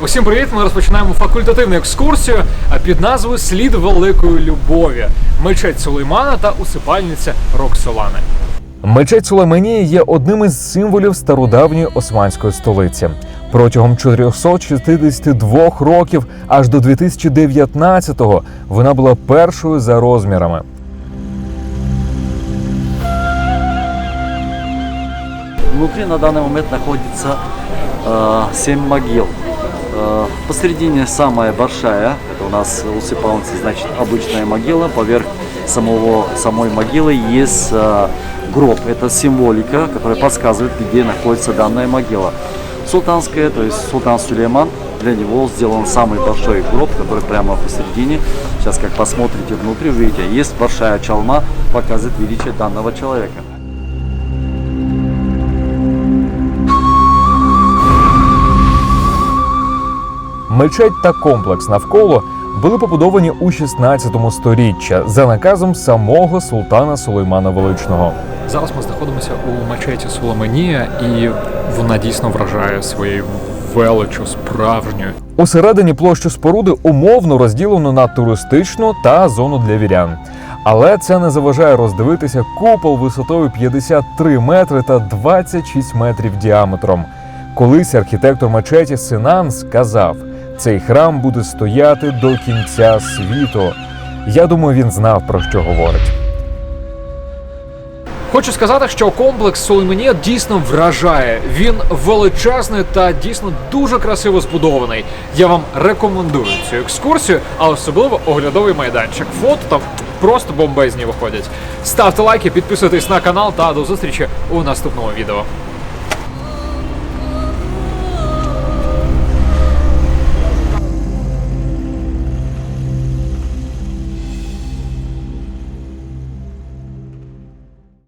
Усім привіт! Ми розпочинаємо факультативну екскурсію а під назвою Слід великої любові. Мечеть Сулеймана та усипальниця Роксолани. Мечеть Сулейменії є одним із символів стародавньої османської столиці. Протягом 462 років аж до 2019-го вона була першою за розмірами. Внутри на данный момент находится э, 7 могил. Э, посередине самая большая, это у нас усыпалница, значит обычная могила. Поверх самого, самой могилы есть э, гроб. Это символика, которая подсказывает, где находится данная могила. Султанская, то есть султан Сулейман, для него сделан самый большой гроб, который прямо посередине. Сейчас, как посмотрите внутри, увидите, есть большая чалма, показывает величие данного человека. Мечеть та комплекс навколо були побудовані у 16 сторіччя за наказом самого султана Сулеймана Величного. Зараз ми знаходимося у мечеті Соломенія, і вона дійсно вражає своєю величу справжньою. Усередині площу споруди умовно розділено на туристичну та зону для вірян. Але це не заважає роздивитися купол висотою 53 метри та 26 метрів діаметром. Колись архітектор мечеті Синан сказав: цей храм буде стояти до кінця світу. Я думаю, він знав про що говорить. Хочу сказати, що комплекс Соломенія дійсно вражає. Він величезний та дійсно дуже красиво збудований. Я вам рекомендую цю екскурсію, а особливо оглядовий майданчик. Фото там просто бомбезні виходять. Ставте лайки, підписуйтесь на канал та до зустрічі у наступному відео.